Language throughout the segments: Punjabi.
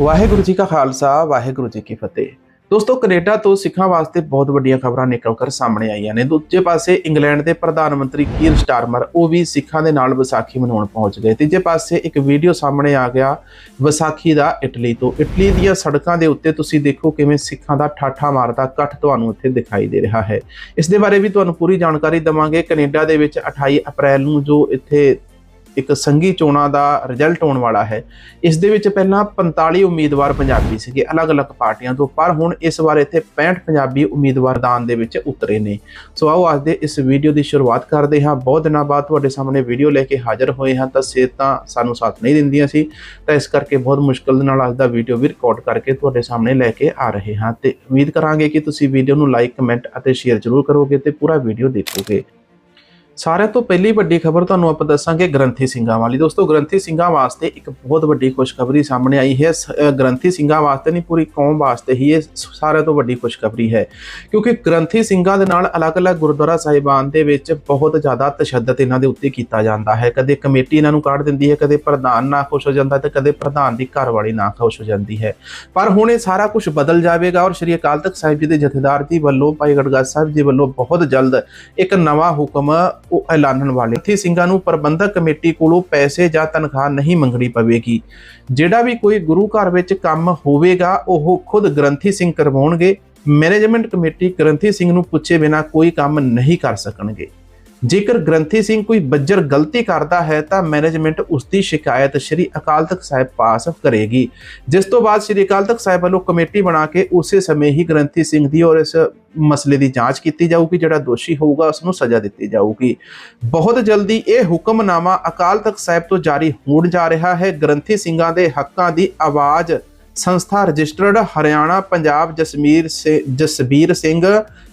ਵਾਹਿਗੁਰੂ ਜੀ ਕਾ ਖਾਲਸਾ, ਵਾਹਿਗੁਰੂ ਜੀ ਕੀ ਫਤਿਹ। ਦੋਸਤੋ, ਕੈਨੇਡਾ ਤੋਂ ਸਿੱਖਾਂ ਵਾਸਤੇ ਬਹੁਤ ਵੱਡੀਆਂ ਖਬਰਾਂ ਨਿਕਲ ਕਰ ਸਾਹਮਣੇ ਆਈਆਂ ਨੇ। ਦੂਜੇ ਪਾਸੇ, ਇੰਗਲੈਂਡ ਦੇ ਪ੍ਰਧਾਨ ਮੰਤਰੀ ਕੀਰ ਸਟਾਰਮਰ, ਉਹ ਵੀ ਸਿੱਖਾਂ ਦੇ ਨਾਲ ਵਿਸਾਖੀ ਮਨਾਉਣ ਪਹੁੰਚ ਗਏ। ਤੀਜੇ ਪਾਸੇ, ਇੱਕ ਵੀਡੀਓ ਸਾਹਮਣੇ ਆ ਗਿਆ, ਵਿਸਾਖੀ ਦਾ ਇਟਲੀ ਤੋਂ। ਇਟਲੀ ਦੀਆਂ ਸੜਕਾਂ ਦੇ ਉੱਤੇ ਤੁਸੀਂ ਦੇਖੋ ਕਿਵੇਂ ਸਿੱਖਾਂ ਦਾ ਠਾਠਾ ਮਾਰਦਾ ਇਕੱਠ ਤੁਹਾਨੂੰ ਇੱਥੇ ਦਿਖਾਈ ਦੇ ਰਿਹਾ ਹੈ। ਇਸ ਦੇ ਬਾਰੇ ਵੀ ਤੁਹਾਨੂੰ ਪੂਰੀ ਜਾਣਕਾਰੀ ਦਵਾਂਗੇ। ਕੈਨੇਡਾ ਦੇ ਵਿੱਚ 28 ਅਪ੍ਰੈਲ ਨੂੰ ਜੋ ਇੱਥੇ ਇੱਕ ਸੰਘੀ ਚੋਣਾਂ ਦਾ ਰਿਜ਼ਲਟ ਆਉਣ ਵਾਲਾ ਹੈ। ਇਸ ਦੇ ਵਿੱਚ ਪਹਿਲਾਂ 45 ਉਮੀਦਵਾਰ ਪੰਜਾਬੀ ਸੀਗੇ, ਅਲੱਗ-ਅਲੱਗ ਪਾਰਟੀਆਂ ਤੋਂ, ਪਰ ਹੁਣ ਇਸ ਵਾਰ ਇੱਥੇ 65 ਪੰਜਾਬੀ ਉਮੀਦਵਾਰ ਦਾਨ ਦੇ ਵਿੱਚ ਉਤਰੇ ਨੇ। ਸੋ ਆਓ ਅੱਜ ਦੇ ਇਸ ਵੀਡੀਓ ਦੀ ਸ਼ੁਰੂਆਤ ਕਰਦੇ ਹਾਂ। ਬਹੁਤ ਦਿਨਾਂ ਬਾਅਦ ਤੁਹਾਡੇ ਸਾਹਮਣੇ ਵੀਡੀਓ ਲੈ ਕੇ ਹਾਜ਼ਰ ਹੋਏ ਹਾਂ, ਤਾਂ ਸਿਹਤਾਂ ਸਾਨੂੰ ਸਾਥ ਨਹੀਂ ਦਿੰਦੀਆਂ ਸੀ, ਤਾਂ ਇਸ ਕਰਕੇ ਬਹੁਤ ਮੁਸ਼ਕਲ ਨਾਲ ਅੱਜ ਦਾ ਵੀਡੀਓ ਵੀ ਰਿਕਾਰਡ ਕਰਕੇ ਤੁਹਾਡੇ ਸਾਹਮਣੇ ਲੈ ਕੇ ਆ ਰਹੇ ਹਾਂ। ਤੇ ਉਮੀਦ ਕਰਾਂਗੇ ਕਿ ਤੁਸੀਂ ਵੀਡੀਓ ਨੂੰ ਲਾਈਕ ਕਮੈਂਟ ਅਤੇ ਸ਼ੇਅਰ ਜ਼ਰੂਰ ਕਰੋਗੇ ਤੇ ਪੂਰਾ ਵੀਡੀਓ ਦੇਖੋਗੇ। ਸਾਰਿਆਂ ਤੋਂ ਪਹਿਲੀ ਵੱਡੀ ਖਬਰ ਤੁਹਾਨੂੰ ਆਪਾਂ ਦੱਸਾਂਗੇ ਗ੍ਰੰਥੀ ਸਿੰਘਾਂ ਵਾਲੀ। ਦੋਸਤੋ, ਗ੍ਰੰਥੀ ਸਿੰਘਾਂ ਵਾਸਤੇ ਇੱਕ ਬਹੁਤ ਵੱਡੀ ਖੁਸ਼ਖਬਰੀ ਸਾਹਮਣੇ ਆਈ ਹੈ। ਸ- ਗ੍ਰੰਥੀ ਸਿੰਘਾਂ ਵਾਸਤੇ ਨਹੀਂ, ਪੂਰੀ ਕੌਮ ਵਾਸਤੇ ਹੀ ਇਹ ਸਾਰਿਆਂ ਤੋਂ ਵੱਡੀ ਖੁਸ਼ਖਬਰੀ ਹੈ। ਕਿਉਂਕਿ ਗ੍ਰੰਥੀ ਸਿੰਘਾਂ ਦੇ ਨਾਲ ਅਲੱਗ-ਅਲੱਗ ਗੁਰਦੁਆਰਾ ਸਾਹਿਬਾਨ ਦੇ ਵਿੱਚ ਬਹੁਤ ਜ਼ਿਆਦਾ ਤਸ਼ੱਦਦ ਇਹਨਾਂ ਦੇ ਉੱਤੇ ਕੀਤਾ ਜਾਂਦਾ ਹੈ। ਕਦੇ ਕਮੇਟੀ ਇਹਨਾਂ ਨੂੰ ਕੱਢ ਦਿੰਦੀ ਹੈ, ਕਦੇ ਪ੍ਰਧਾਨ ਨਾ ਖੁਸ਼ ਹੋ ਜਾਂਦਾ ਤੇ ਕਦੇ ਪ੍ਰਧਾਨ ਦੀ ਘਰਵਾਲੀ ਨਾ ਖੁਸ਼ ਹੋ ਜਾਂਦੀ ਹੈ। ਪਰ ਹੁਣ ਇਹ ਸਾਰਾ ਕੁਝ ਬਦਲ ਜਾਵੇਗਾ ਔਰ ਸ਼੍ਰੀ ਅਕਾਲ ਤਖਤ ਸਾਹਿਬ ਜੀ ਦੇ ਜਥੇਦਾਰ ਜੀ ਵੱਲੋਂ, ਭਾਈ ਗੜਗੜ ਸਾਹਿਬ ਜੀ ਵੱਲੋਂ ਬਹੁਤ ਜਲਦ ਇੱਕ ਨਵਾਂ ਹੁਕਮ ਉਹ ਐਲਾਨਣ ਵਾਲੇ। ਥੀ ਸਿੰਘਾਂ ਨੂੰ ਪ੍ਰਬੰਧਕ ਕਮੇਟੀ ਕੋਲੋਂ ਪੈਸੇ ਜਾਂ ਤਨਖਾਹ ਨਹੀਂ ਮੰਗਣੀ ਪਵੇਗੀ। ਜਿਹੜਾ ਵੀ ਕੋਈ ਗੁਰੂ ਘਰ ਵਿੱਚ ਕੰਮ ਹੋਵੇਗਾ, ਉਹ ਖੁਦ ਗ੍ਰੰਥੀ ਸਿੰਘ ਕਰਵਾਉਣਗੇ। ਮੈਨੇਜਮੈਂਟ ਕਮੇਟੀ ਗ੍ਰੰਥੀ ਸਿੰਘ ਨੂੰ ਪੁੱਛੇ ਬਿਨਾ ਕੋਈ ਕੰਮ ਨਹੀਂ ਕਰ ਸਕਣਗੇ। ਜੇਕਰ ਗ੍ਰੰਥੀ ਸਿੰਘ ਕੋਈ ਬੱਜਰ ਗਲਤੀ ਕਰਦਾ ਹੈ, ਤਾਂ ਮੈਨੇਜਮੈਂਟ ਉਸ ਦੀ ਸ਼ਿਕਾਇਤ ਸ਼੍ਰੀ ਅਕਾਲ ਤਖਤ ਸਾਹਿਬ ਪਾਸ ਕਰੇਗੀ। ਜਿਸ ਤੋਂ ਬਾਅਦ ਸ਼੍ਰੀ ਅਕਾਲ ਤਖਤ ਸਾਹਿਬ ਵੱਲੋਂ ਕਮੇਟੀ ਬਣਾ ਕੇ ਉਸੇ ਸਮੇਂ ਹੀ ਗ੍ਰੰਥੀ ਸਿੰਘ ਦੀ ਔਰ ਇਸ ਮਸਲੇ ਦੀ ਜਾਂਚ ਕੀਤੀ ਜਾਊਗੀ, ਜਿਹੜਾ ਦੋਸ਼ੀ ਹੋਊਗਾ, ਉਸ ਨੂੰ ਸਜ਼ਾ ਦਿੱਤੀ ਜਾਊਗੀ। ਬਹੁਤ ਜਲਦੀ ਇਹ ਹੁਕਮਨਾਮਾ ਅਕਾਲ ਤਖਤ ਸਾਹਿਬ ਤੋਂ ਜਾਰੀ ਹੋਣ ਜਾ ਰਿਹਾ ਹੈ। ਗ੍ਰੰਥੀ ਸਿੰਘਾਂ ਦੇ ਹੱਕਾਂ ਦੀ ਆਵਾਜ਼ ਸੰਸਥਾ ਰਜਿਸਟਰਡ ਹਰਿਆਣਾ, ਪੰਜਾਬ ਜਸਮੀਰ ਜਸਬੀਰ ਸਿੰਘ,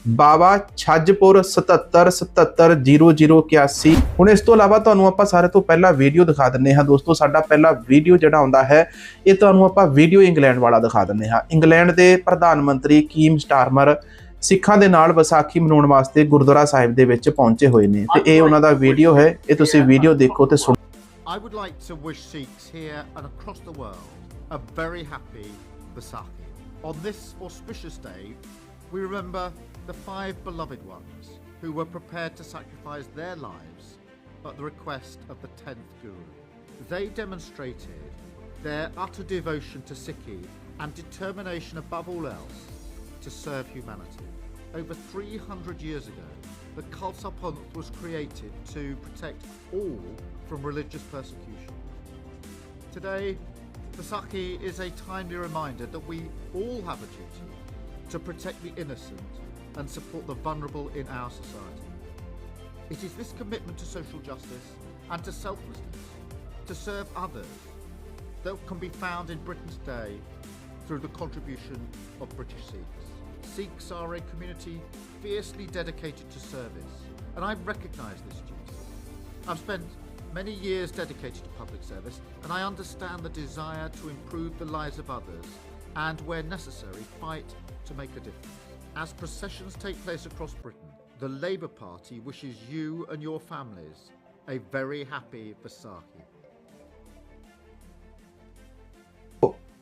ਬਾਵਾ ਛੱਜਪੁਰ 77770081 ਹੁਣ ਇਸ ਤੋਂ ਇਲਾਵਾ ਤੁਹਾਨੂੰ ਆਪਾਂ ਸਾਰੇ ਤੋਂ ਪਹਿਲਾਂ ਵੀਡੀਓ ਦਿਖਾ ਦਿੰਨੇ ਹਾਂ ਦੋਸਤੋ। ਸਾਡਾ ਪਹਿਲਾ ਵੀਡੀਓ ਜਿਹੜਾ ਆਉਂਦਾ ਹੈ, ਇਹ ਤੁਹਾਨੂੰ ਆਪਾਂ ਵੀਡੀਓ ਇੰਗਲੈਂਡ ਵਾਲਾ ਦਿਖਾ ਦਿੰਨੇ ਹਾਂ। ਇੰਗਲੈਂਡ ਦੇ ਪ੍ਰਧਾਨ ਮੰਤਰੀ ਕੀਮ ਸਟਾਰਮਰ ਸਿੱਖਾਂ ਦੇ ਨਾਲ ਵਿਸਾਖੀ ਮਨਾਉਣ ਵਾਸਤੇ ਗੁਰਦੁਆਰਾ ਸਾਹਿਬ ਦੇ ਵਿੱਚ ਪਹੁੰਚੇ ਹੋਏ ਨੇ। ਤੇ ਇਹ ਉਹਨਾਂ ਦਾ ਵੀਡੀਓ ਹੈ। ਇਹ ਤੁਸੀਂ ਵੀਡੀਓ ਦੇਖੋ ਤੇ ਸੁਣੋ। I would like to wish Sikhs here and across the world a very happy Vaisakhi. On this auspicious day, we remember the five beloved ones who were prepared to sacrifice their lives at the request of the 10th Guru. They demonstrated their utter devotion to Sikhi and determination above all else to serve humanity. Over 300 years ago, the Khalsa Panth was created to protect all from religious persecution. Today, Vaisakhi is a timely reminder that we all have a duty to protect the innocent and support the vulnerable in our society. It is this commitment to social justice and to selflessness, to serve others, that can be found in Britain today through the contribution of British Sikhs. Sikhs are a community fiercely dedicated to service, and I recognise this duty. I've spent many years dedicated to public service, and I understand the desire to improve the lives of others and, where necessary, fight to make a difference. As processions take place across Britain, the Labour Party wishes you and your families a very happy Vaisakhi.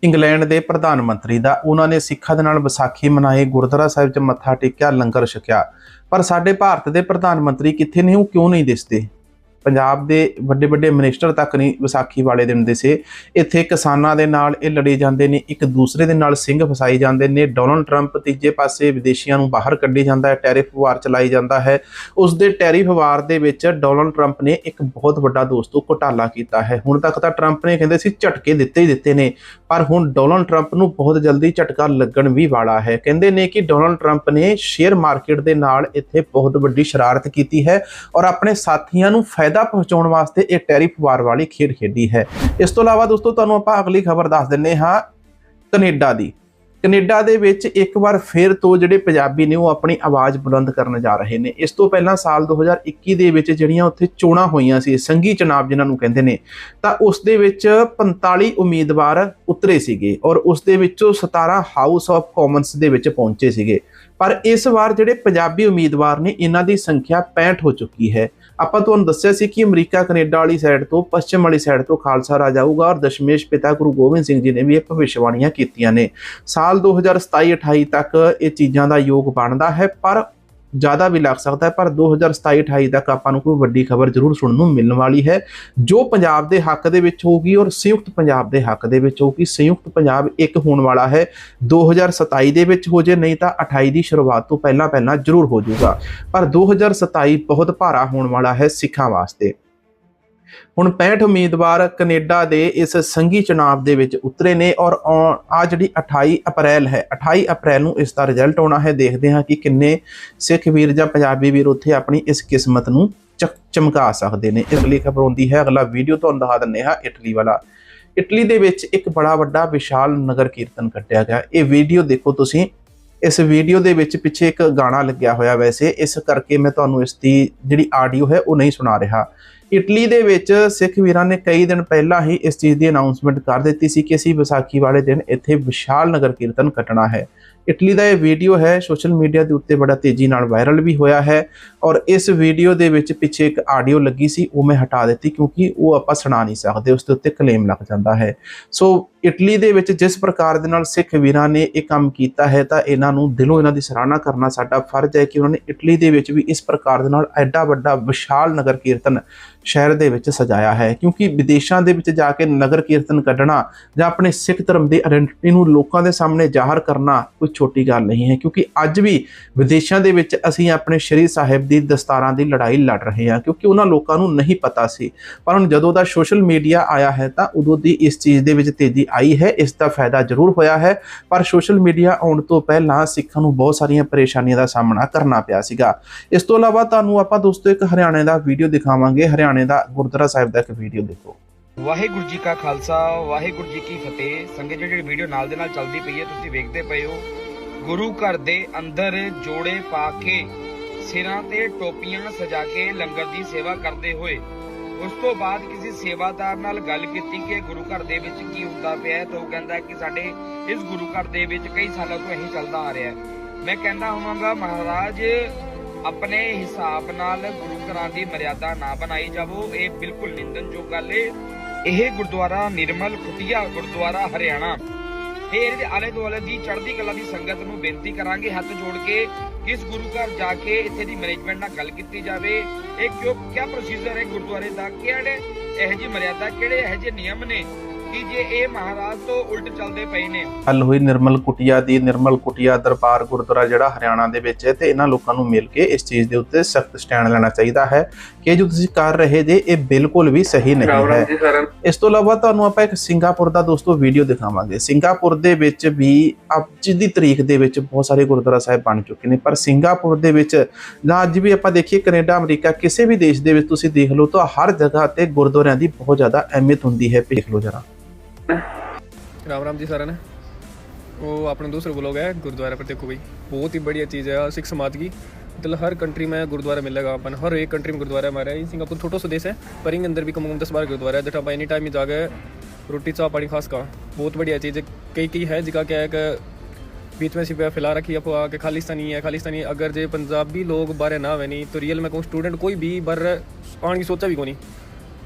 England ਦੇ ਪ੍ਰਧਾਨ ਮੰਤਰੀ ਦਾ ਉਹਨਾਂ ਨੇ ਸਿੱਖਾਂ ਦੇ ਨਾਲ ਵਿਸਾਖੀ ਮਨਾਈ ਗੁਰਦੁਆਰਾ ਸਾਹਿਬ 'ਚ ਮੱਥਾ ਟੇਕਿਆ ਲੰਗਰ ਛਕਿਆ ਪਰ ਸਾਡੇ ਭਾਰਤ ਦੇ ਪ੍ਰਧਾਨ ਮੰਤਰੀ ਕਿੱਥੇ ਨੇ ਉਹ ਕਿਉਂ ਨਹੀਂ ਦਿਸਦੇ ਪੰਜਾਬ ਦੇ ਵੱਡੇ ਵੱਡੇ ਮਿਨਿਸਟਰ ਤੱਕ ਨਹੀਂ ਵਿਸਾਖੀ ਵਾਲੇ ਦਿਨ ਦਿਸੇ ਇੱਥੇ ਕਿਸਾਨਾਂ ਦੇ ਨਾਲ ਇਹ ਲੜੇ ਜਾਂਦੇ ਨੇ, ਇੱਕ ਦੂਸਰੇ ਦੇ ਨਾਲ ਸਿੰਘ ਫਸਾਈ ਜਾਂਦੇ ਨੇ। ਡੋਨਲਡ ਟਰੰਪ ਤੀਜੇ ਪਾਸੇ ਵਿਦੇਸ਼ੀਆਂ ਨੂੰ ਬਾਹਰ ਕੱਢੀ ਜਾਂਦਾ ਹੈ ਟੈਰਿਫ ਵਾਰ ਚਲਾਈ ਜਾਂਦਾ ਹੈ। ਉਸ ਦੇ ਟੈਰਿਫ ਵਾਰ ਦੇ ਵਿੱਚ ਡੋਨਲਡ ਟਰੰਪ ਨੇ ਇੱਕ ਬਹੁਤ ਵੱਡਾ ਦੋਸਤੋ ਘੁਟਾਲਾ ਕੀਤਾ ਹੈ। ਹੁਣ ਤੱਕ ਤਾਂ ਟਰੰਪ ਨੇ ਕਹਿੰਦੇ ਸੀ ਝਟਕੇ ਦਿੱਤੇ ਹੀ ਦਿੱਤੇ ਨੇ, ਪਰ ਹੁਣ ਡੋਨਲਡ ਟਰੰਪ ਨੂੰ ਬਹੁਤ ਜਲਦੀ ਝਟਕਾ ਲੱਗਣ ਵੀ ਵਾਲਾ ਹੈ। ਕਹਿੰਦੇ ਨੇ ਕਿ ਡੋਨਲਡ ਟਰੰਪ ਨੇ ਸ਼ੇਅਰ ਮਾਰਕੀਟ ਦੇ ਨਾਲ ਇੱਥੇ ਬਹੁਤ ਵੱਡੀ ਸ਼ਰਾਰਤ ਕੀਤੀ ਹੈ ਔਰ ਆਪਣੇ ਸਾਥੀਆਂ ਨੂੰ ਫਾਇਦਾ ਪਹੁੰਚਾਉਣ ਵਾਸਤੇ ਇਹ ਟੈਰਿਫ ਵਾਰ ਵਾਲੀ ਖੇਡ ਖੇਡੀ ਹੈ। ਇਸ ਤੋਂ ਇਲਾਵਾ ਦੋਸਤੋ, ਤੁਹਾਨੂੰ ਆਪਾਂ ਅਗਲੀ ਖਬਰ ਦੱਸ ਦਿੰਨੇ ਹਾਂ ਕੈਨੇਡਾ ਦੀ। ਕੈਨੇਡਾ ਦੇ ਵਿੱਚ ਇੱਕ ਵਾਰ ਫਿਰ ਤੋਂ ਜਿਹੜੇ ਪੰਜਾਬੀ ਨੇ ਉਹ ਆਪਣੀ ਆਵਾਜ਼ ਬੁਲੰਦ ਕਰਨ ਜਾ ਰਹੇ ਨੇ। ਇਸ ਤੋਂ ਪਹਿਲਾਂ ਸਾਲ 2021 ਦੇ ਵਿੱਚ ਜਿਹੜੀਆਂ ਉੱਥੇ ਚੋਣਾਂ ਹੋਈਆਂ ਸੀ, ਸੰਘੀ ਚੁਣਾਵ ਜਿਨ੍ਹਾਂ ਨੂੰ ਕਹਿੰਦੇ ਨੇ, ਤਾਂ ਉਸ ਦੇ ਵਿੱਚ 45 ਉਮੀਦਵਾਰ ਉਤਰੇ ਸੀਗੇ ਔਰ ਉਸ ਦੇ ਵਿੱਚੋਂ 17 ਹਾਊਸ ਆਫ ਕਾਮਨਸ ਦੇ ਵਿੱਚ ਪਹੁੰਚੇ ਸੀਗੇ। ਪਰ ਇਸ ਵਾਰ ਜਿਹੜੇ ਪੰਜਾਬੀ ਉਮੀਦਵਾਰ ਨੇ, ਇਹਨਾਂ ਦੀ ਸੰਖਿਆ 65 ਹੋ ਚੁੱਕੀ ਹੈ। ਆਪਾਂ ਤੁਹਾਨੂੰ ਦੱਸਿਆ ਸੀ ਕਿ ਅਮਰੀਕਾ, ਕੈਨੇਡਾ ਵਾਲੀ ਸਾਈਡ ਤੋਂ, ਪੱਛਮ ਵਾਲੀ ਸਾਈਡ ਤੋਂ ਖਾਲਸਾ ਰਾਜ ਆਊਗਾ ਔਰ ਦਸ਼ਮੇਸ਼ ਪਿਤਾ ਗੁਰੂ ਗੋਬਿੰਦ ਸਿੰਘ ਜੀ ਨੇ ਵੀ ਇਹ ਭਵਿੱਖਬਾਣੀਆਂ ਕੀਤੀਆਂ ਨੇ। ਸਾਲ 2027-28 ਤੱਕ ਇਹ ਚੀਜ਼ਾਂ ਦਾ ਯੋਗ ਬਣਦਾ ਹੈ, ਪਰ ਜ਼ਿਆਦਾ ਵੀ ਲੱਗ ਸਕਦਾ ਹੈ, ਪਰ 2027-28 ਤੱਕ ਆਪਾਂ ਨੂੰ ਕੋਈ ਵੱਡੀ ਖਬਰ ਜ਼ਰੂਰ ਸੁਣਨ ਨੂੰ ਮਿਲਣ ਵਾਲੀ ਹੈ। ਜੋ ਪੰਜਾਬ ਦੇ ਹੱਕ ਦੇ ਵਿੱਚ ਹੋਊਗੀ ਔਰ ਸੰਯੁਕਤ ਪੰਜਾਬ ਦੇ ਹੱਕ ਦੇ ਵਿੱਚ ਹੋਊਗੀ, ਸੰਯੁਕਤ ਪੰਜਾਬ ਇੱਕ ਹੋਣ ਵਾਲਾ ਹੈ। 2027 ਦੇ ਵਿੱਚ ਹੋ ਜੇ, ਨਹੀਂ ਤਾਂ 28 ਦੀ ਸ਼ੁਰੂਆਤ ਤੋਂ ਪਹਿਲਾਂ ਪਹਿਲਾਂ ਜ਼ਰੂਰ ਹੋ ਜਾਊਗਾ। ਪਰ 2027 ਬਹੁਤ ਭਾਰਾ ਹੋਣ ਵਾਲਾ ਹੈ ਸਿੱਖਾਂ ਵਾਸਤੇ। ਹੁਣ 65 ਉਮੀਦਵਾਰ ਕੈਨੇਡਾ ਦੇ ਇਸ ਸੰਘੀ ਚੁਣਾਵ ਦੇ ਵਿੱਚ ਉਤਰੇ ਨੇ ਔਰ ਆ ਜਿਹੜੀ 28 ਅਪ੍ਰੈਲ ਹੈ 28 ਅਪ੍ਰੈਲ ਨੂੰ ਇਸ ਦਾ ਰਿਜ਼ਲਟ ਆਉਣਾ ਹੈ। ਦੇਖਦੇ ਹਾਂ ਕਿ ਕਿੰਨੇ ਸਿੱਖ ਵੀਰ ਜਾਂ ਪੰਜਾਬੀ ਵੀਰ ਉੱਥੇ ਆਪਣੀ ਇਸ ਕਿਸਮਤ ਨੂੰ ਚਕ- ਚਮਕਾ ਸਕਦੇ ਨੇ। ਇਸ ਲਈ ਖਬਰ ਹੁੰਦੀ ਹੈ, ਅਗਲਾ ਵੀਡੀਓ ਤੁਹਾਨੂੰ ਦਿਖਾ ਦਿੰਨੇ ਹਾਂ ਇਟਲੀ ਵਾਲਾ। ਇਟਲੀ ਦੇ ਵਿੱਚ ਇੱਕ ਬੜਾ ਵੱਡਾ ਵਿਸ਼ਾਲ ਨਗਰ ਕੀਰਤਨ ਕੱਢਿਆ ਗਿਆ। ਇਹ ਵੀਡੀਓ ਦੇਖੋ ਤੁਸੀਂ। ਇਸ ਵੀਡੀਓ ਦੇ ਵਿੱਚ ਪਿੱਛੇ ਇੱਕ ਗਾਣਾ ਲੱਗਿਆ ਹੋਇਆ ਵੈਸੇ, ਇਸ ਕਰਕੇ ਮੈਂ ਤੁਹਾਨੂੰ ਇਸ ਦੀ ਜਿਹੜੀ ਆਡੀਓ ਹੈ ਉਹ ਨਹੀਂ ਸੁਣਾ ਰਿਹਾ। ਇਟਲੀ ਦੇ ਵਿੱਚ ਸਿੱਖ ਵੀਰਾਂ ਨੇ ਕਈ ਦਿਨ ਪਹਿਲਾਂ ਹੀ ਇਸ ਚੀਜ਼ ਦੀ ਅਨਾਉਂਸਮੈਂਟ ਕਰ ਦਿੱਤੀ ਸੀ ਕਿ ਅਸੀਂ ਵਿਸਾਖੀ ਵਾਲੇ ਦਿਨ ਇੱਥੇ ਵਿਸ਼ਾਲ ਨਗਰ ਕੀਰਤਨ ਕੱਟਣਾ ਹੈ। ਇਟਲੀ ਦਾ ਇਹ ਵੀਡੀਓ ਹੈ ਸੋਸ਼ਲ ਮੀਡੀਆ ਦੇ ਉੱਤੇ ਬੜਾ ਤੇਜ਼ੀ ਨਾਲ ਵਾਇਰਲ ਵੀ ਹੋਇਆ ਹੈ ਔਰ ਇਸ ਵੀਡੀਓ ਦੇ ਵਿੱਚ ਪਿੱਛੇ ਇੱਕ ਆਡੀਓ ਲੱਗੀ ਸੀ, ਉਹ ਮੈਂ ਹਟਾ ਦਿੱਤੀ ਕਿਉਂਕਿ ਉਹ ਆਪਾਂ ਸੁਣਾ ਨਹੀਂ ਸਕਦੇ, ਉਸ ਦੇ ਉੱਤੇ ਕਲੇਮ ਲੱਗ ਜਾਂਦਾ ਹੈ। ਸੋ ਇਟਲੀ ਦੇ ਵਿੱਚ ਜਿਸ ਪ੍ਰਕਾਰ ਦੇ ਨਾਲ ਸਿੱਖ ਵੀਰਾਂ ਨੇ ਇਹ ਕੰਮ ਕੀਤਾ ਹੈ, ਤਾਂ ਇਹਨਾਂ ਨੂੰ ਦਿਲੋਂ ਇਹਨਾਂ ਦੀ ਸਰਾਹਨਾ ਕਰਨਾ ਸਾਡਾ ਫਰਜ਼ ਹੈ ਕਿ ਉਹਨਾਂ ਨੇ ਇਟਲੀ ਦੇ ਵਿੱਚ ਵੀ ਇਸ ਪ੍ਰਕਾਰ ਦੇ ਨਾਲ ਐਡਾ ਵੱਡਾ ਵਿਸ਼ਾਲ ਨਗਰ ਕੀਰਤਨ ਸ਼ਹਿਰ ਦੇ ਵਿੱਚ ਸਜਾਇਆ ਹੈ। ਕਿਉਂਕਿ ਵਿਦੇਸ਼ਾਂ ਦੇ ਵਿੱਚ ਜਾ ਕੇ ਨਗਰ ਕੀਰਤਨ ਕੱਢਣਾ ਜਾਂ ਆਪਣੇ ਸਿੱਖ ਧਰਮ ਦੀ ਆਇਡੈਂਟੀਟੀ ਨੂੰ ਲੋਕਾਂ ਦੇ ਸਾਹਮਣੇ ਜ਼ਾਹਰ ਕਰਨਾ ਕੋਈ ਛੋਟੀ ਗੱਲ ਨਹੀਂ ਹੈ, ਕਿਉਂਕਿ ਅੱਜ ਵੀ ਵਿਦੇਸ਼ਾਂ ਦੇ ਵਿੱਚ ਅਸੀਂ ਆਪਣੇ ਸ਼੍ਰੀ ਸਾਹਿਬ ਦੀ ਦਸਤਾਰਾਂ ਦੀ ਲੜਾਈ ਲੜ ਰਹੇ ਹਾਂ, ਕਿਉਂਕਿ ਉਹਨਾਂ ਲੋਕਾਂ ਨੂੰ ਨਹੀਂ ਪਤਾ ਸੀ। ਪਰ ਹੁਣ ਜਦੋਂ ਦਾ ਸੋਸ਼ਲ ਮੀਡੀਆ ਆਇਆ ਹੈ, ਤਾਂ ਉਦੋਂ ਦੀ ਇਸ ਚੀਜ਼ ਦੇ ਵਿੱਚ ਤੇਜ਼ੀ ਆਈ ਹੈ, ਇਸ ਦਾ ਫਾਇਦਾ ਜ਼ਰੂਰ ਹੋਇਆ ਹੈ, ਪਰ ਸੋਸ਼ਲ ਮੀਡੀਆ ਆਉਣ ਤੋਂ ਪਹਿਲਾਂ ਸਿੱਖਾਂ ਨੂੰ ਬਹੁਤ ਸਾਰੀਆਂ ਪਰੇਸ਼ਾਨੀਆਂ ਦਾ ਸਾਹਮਣਾ ਕਰਨਾ ਪਿਆ ਸੀਗਾ। ਇਸ ਤੋਂ ਇਲਾਵਾ ਤੁਹਾਨੂੰ ਆਪਾਂ ਦੋਸਤੋ ਇੱਕ ਹਰਿਆਣੇ ਦਾ ਵੀਡੀਓ ਦਿਖਾਵਾਂਗੇ। ਹਰਿਆਣੇ ਦਾ ਗੁਰਦੁਆਰਾ ਸਾਹਿਬ ਦਾ ਇੱਕ ਵੀਡੀਓ ਦੇਖੋ। ਵਾਹਿਗੁਰੂ ਜੀ ਕਾ ਖਾਲਸਾ, ਵਾਹਿਗੁਰੂ ਜੀ ਕੀ ਫਤਿਹ। ਸੰਗਤ ਜਿਹੜੀ ਵੀਡੀਓ ਨਾਲ ਦੇ ਨਾਲ ਚੱਲਦੀ ਪਈ ਹੈ, ਤੁਸੀਂ ਵੇਖਦੇ ਪਏ ਹੋ। ਗੁਰੂ ਘਰ ਦੇ ਅੰਦਰ ਜੋੜੇ ਪਾ ਕੇ ਸਿਰਾਂ ਤੇ ਟੋਪੀਆਂ ਸਜਾ ਕੇ ਲੰਗਰ ਦੀ ਸੇਵਾ ਕਰਦੇ ਹੋਏ, ਉਸ ਤੋਂ ਬਾਅਦ ਕਿਸੇ ਸੇਵਾਦਾਰ ਨਾਲ ਗੱਲ ਕੀਤੀ ਕਿ ਗੁਰੂ ਘਰ ਦੇ ਵਿੱਚ ਕੀ ਹੁੰਦਾ ਪਿਆ ਤਾਂ ਉਹ ਕਹਿੰਦਾ ਕਿ ਸਾਡੇ ਇਸ ਗੁਰੂ ਘਰ ਦੇ ਵਿੱਚ ਕਈ ਸਾਲਾਂ ਤੋਂ ਇਹੀ ਚੱਲਦਾ ਆ ਰਿਹਾ ਮੈਂ ਕਹਿੰਦਾ ਹੋਵਾਂਗਾ, ਮਹਾਰਾਜ, ਆਪਣੇ ਹਿਸਾਬ ਨਾਲ ਗੁਰੂ ਘਰਾਂ ਦੀ ਮਰਿਆਦਾ ਨਾ ਬਣਾਈ ਜਾਵੋ, ਇਹ ਬਿਲਕੁਲ ਨਿੰਦਨਯੋਗ ਗੱਲ ਏ। ਇਹ ਗੁਰਦੁਆਰਾ ਨਿਰਮਲ ਖੁਟੀਆ ਗੁਰਦੁਆਰਾ ਹਰਿਆਣਾ ਇਹ ਇਹਦੇ ਆਲੇ ਦੁਆਲੇ ਦੀ ਚੜ੍ਹਦੀ ਕਲਾ ਦੀ ਸੰਗਤ ਨੂੰ ਬੇਨਤੀ ਕਰਾਂਗੇ, ਹੱਥ ਜੋੜ ਕੇ ਕਿਸ ਗੁਰੂ ਘਰ ਜਾ ਕੇ ਇੱਥੇ ਦੀ ਮੈਨੇਜਮੈਂਟ ਨਾਲ ਗੱਲ ਕੀਤੀ ਜਾਵੇ। ਇਹ ਕਿਉਂ ਕਿਆ ਪ੍ਰੋਸੀਜਰ ਹੈ ਗੁਰਦੁਆਰੇ ਦਾ, ਕਿਹੜੇ ਇਹ ਜੀ ਮਰਿਆਦਾ, ਕਿਹੜੇ ਇਹ ਜਿਹੇ ਨਿਯਮ ਨੇ? ਕਿ ਜੇ ਇਹ ਮਹਾਰਾਜ ਤੋਂ ਉਲਟ ਚੱਲਦੇ ਪਏ ਨੇ। ਹੱਲ ਹੋਈ ਨਿਰਮਲ ਕੁਟਿਆ ਦੀ। ਨਿਰਮਲ ਕੁਟਿਆ ਦਰਬਾਰ ਗੁਰਦੁਆਰਾ ਜਿਹੜਾ ਹਰਿਆਣਾ ਦੇ ਵਿੱਚ ਹੈ ਤੇ ਇਹਨਾਂ ਲੋਕਾਂ ਨੂੰ ਮਿਲ ਕੇ ਇਸ ਚੀਜ਼ ਦੇ ਉੱਤੇ ਸਖਤ ਸਟੈਂਡ ਲੈਣਾ ਚਾਹੀਦਾ ਹੈ ਕਿ ਜੋ ਤੁਸੀਂ ਕਰ ਰਹੇ ਜੇ ਇਹ ਬਿਲਕੁਲ ਵੀ ਸਹੀ ਨਹੀਂ ਹੈ। ਇਸ ਤੋਂ ਇਲਾਵਾ ਤੁਹਾਨੂੰ ਆਪਾਂ ਇੱਕ ਸਿੰਗਾਪੁਰ ਦਾ ਦੋਸਤੋ ਵੀਡੀਓ ਦਿਖਾਵਾਂਗੇ। ਸਿੰਗਾਪੁਰ ਦੇ ਵਿੱਚ ਵੀ ਅੱਜ ਦੀ ਤਰੀਕ ਦੇ ਵਿੱਚ ਬਹੁਤ ਸਾਰੇ ਗੁਰਦੁਆਰਾ ਸਾਹਿਬ ਬਣ ਚੁੱਕੇ ਨੇ ਪਰ ਸਿੰਗਾਪੁਰ ਦੇ ਵਿੱਚ ਜਾਂ ਅੱਜ ਵੀ ਆਪਾਂ ਦੇਖੀਏ ਕੈਨੇਡਾ ਅਮਰੀਕਾ ਕਿਸੇ ਵੀ ਦੇਸ਼ ਦੇ ਵਿੱਚ ਤੁਸੀਂ ਦੇਖ ਲਓ ਤਾਂ ਹਰ ਜਗ੍ਹਾ ਤੇ ਗੁਰਦੁਆਰਿਆਂ ਦੀ ਬਹੁਤ ਜ਼ਿਆਦਾ ਅਹਿਮੀਅਤ ਹੁੰਦੀ ਹੈ। ਦੇਖ ਲਓ ਜਰਾ। राम राम जी सारा ने वो अपना दूसरा ब्लॉग है गुरुद्वारा पर देखो भाई बहुत ही बढ़िया चीज़ है सिख समाज की मतलब हर कंट्री में गुरुद्वारा मिलेगा अपन हर एक कंट्री में गुरुद्वारा हमारा है सिंगापुर छोटा सा देश है पर इनके अंदर भी कम से कम दस बारह गुरुद्वारा है जटा आप एनी टाइम ही जाके रोटी चाह पानी खास का बहुत बढ़िया चीज़ है कई कई है जगह क्या है कि बीच में सिर्फ फैला रखी है अफवाह कि खालिस्तानी है खालिस्तानी अगर जे पंजाबी लोग बारे ना आवे नहीं तो रियल में कहूँ स्टूडेंट कोई भी बाहर आने की सोचा भी को नहीं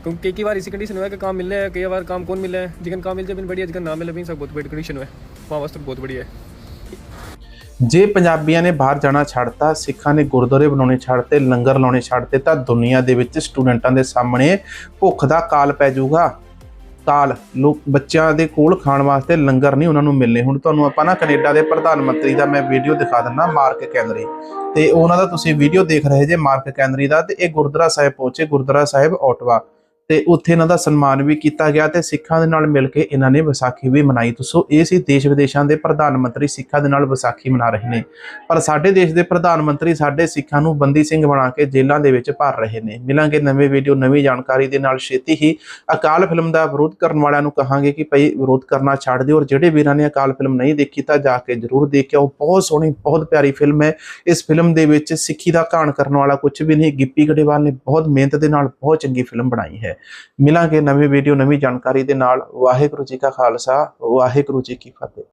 क्योंकि कई कई बार इसी कंडीशन हुआ है कि काम मिलने है कई बार काम कौन मिले है जिकन काम मिल जाए बिन बढ़िया जिकन ना मिले भी सब बहुत बड़ी कंडीशन हुआ है वहाँ वास्ते बहुत बढ़िया है ਜੇ ਪੰਜਾਬੀਆਂ ਨੇ ਬਾਹਰ ਜਾਣਾ ਛੱਡਤਾ ਸਿੱਖਾਂ ਨੇ ਗੁਰਦੁਆਰੇ ਬਣਾਉਣੇ ਛੱਡਤੇ ਲੰਗਰ ਲਾਉਣੇ ਛੱਡਤੇ ਤਾਂ ਦੁਨੀਆ ਦੇ ਵਿੱਚ ਸਟੂਡੈਂਟਾਂ ਦੇ ਸਾਹਮਣੇ ਭੁੱਖ ਦਾ ਕਾਲ ਪੈ ਜਾਊਗਾ ਕਾਲ ਲੋਕ ਬੱਚਿਆਂ ਦੇ ਕੋਲ ਖਾਣ ਵਾਸਤੇ ਲੰਗਰ ਨਹੀਂ ਉਹਨਾਂ ਨੂੰ ਮਿਲਨੇ ਹੁਣ ਤੁਹਾਨੂੰ ਆਪਾਂ ਨਾ ਕੈਨੇਡਾ ਦੇ ਪ੍ਰਧਾਨ ਮੰਤਰੀ ਦਾ ਮੈਂ ਵੀਡੀਓ ਦਿਖਾ ਦਿੰਦਾ ਮਾਰਕ ਕੈਨਰੀ ਤੇ ਉਹਨਾਂ ਦਾ ਤੁਸੀਂ ਵੀਡੀਓ ਦੇਖ ਰਹੇ ਜੇ ਮਾਰਕ ਕੈਨਰੀ ਦਾ ਤੇ ਇਹ ਗੁਰਦੁਆਰਾ ਸਾਹਿਬ ਪਹੁੰਚੇ ਗੁਰਦੁਆਰਾ ਸਾਹਿਬ ਓਟਵਾ ਤੇ ਉੱਥੇ ਇਹਨਾਂ ਦਾ ਸਨਮਾਨ ਵੀ ਕੀਤਾ ਗਿਆ ਤੇ ਸਿੱਖਾਂ ਦੇ ਨਾਲ ਮਿਲ ਕੇ ਇਹਨਾਂ ਨੇ ਵਿਸਾਖੀ ਵੀ ਮਨਾਈ। ਤੁਸੀਂ ਇਹ ਸੀ ਦੇਸ਼ ਵਿਦੇਸ਼ਾਂ ਦੇ ਪ੍ਰਧਾਨ ਮੰਤਰੀ ਸਿੱਖਾਂ ਦੇ ਨਾਲ ਵਿਸਾਖੀ ਮਨਾ ਰਹੇ ਨੇ। ਪਰ ਸਾਡੇ ਦੇਸ਼ ਦੇ ਪ੍ਰਧਾਨ ਮੰਤਰੀ ਸਾਡੇ ਸਿੱਖਾਂ ਨੂੰ ਬੰਦੀ ਸਿੰਘ ਬਣਾ ਕੇ ਜੇਲ੍ਹਾਂ ਦੇ ਵਿੱਚ ਭਰ ਰਹੇ ਨੇ। ਮਿਲਾਂਗੇ ਨਵੇਂ ਵੀਡੀਓ, ਨਵੀਂ ਜਾਣਕਾਰੀ ਦੇ ਨਾਲ ਛੇਤੀ ਹੀ ਅਕਾਲ ਫਿਲਮ ਦਾ ਵਿਰੋਧ ਕਰਨ ਵਾਲਿਆਂ ਨੂੰ ਕਹਾਂਗੇ ਕਿ ਭਈ ਵਿਰੋਧ ਕਰਨਾ ਛੱਡ ਦਿਓ ਔਰ ਜਿਹੜੇ ਵੀਰਾਂ ਨੇ ਅਕਾਲ ਫਿਲਮ ਨਹੀਂ ਦੇਖੀ ਤਾਂ ਜਾ ਕੇ ਜ਼ਰੂਰ ਦੇਖ ਕੇ ਬਹੁਤ ਸੋਹਣੀ, ਬਹੁਤ ਪਿਆਰੀ ਫਿਲਮ ਹੈ। ਇਸ ਫਿਲਮ ਦੇ ਵਿੱਚ ਸਿੱਖੀ ਦਾ ਘਾਣ ਕਰਨ ਵਾਲਾ ਕੁਝ ਵੀ ਨਹੀਂ। ਗਿੱਪੀ ਗੜੇਵਾਲ ਨੇ ਬਹੁਤ ਮਿਹਨਤ ਦੇ ਨਾਲ ਬਹੁਤ ਚੰਗੀ ਫਿਲਮ ਬਣਾਈ ਹੈ। ਹੈ। ਮਿਲਾਂਗੇ ਨਵੀਂ ਵੀਡੀਓ ਨਵੀਂ ਜਾਣਕਾਰੀ ਦੇ ਨਾਲ। ਵਾਹਿਗੁਰੂ ਜੀ ਕਾ ਖਾਲਸਾ, ਵਾਹਿਗੁਰੂ ਜੀ ਕੀ ਫਤਿਹ।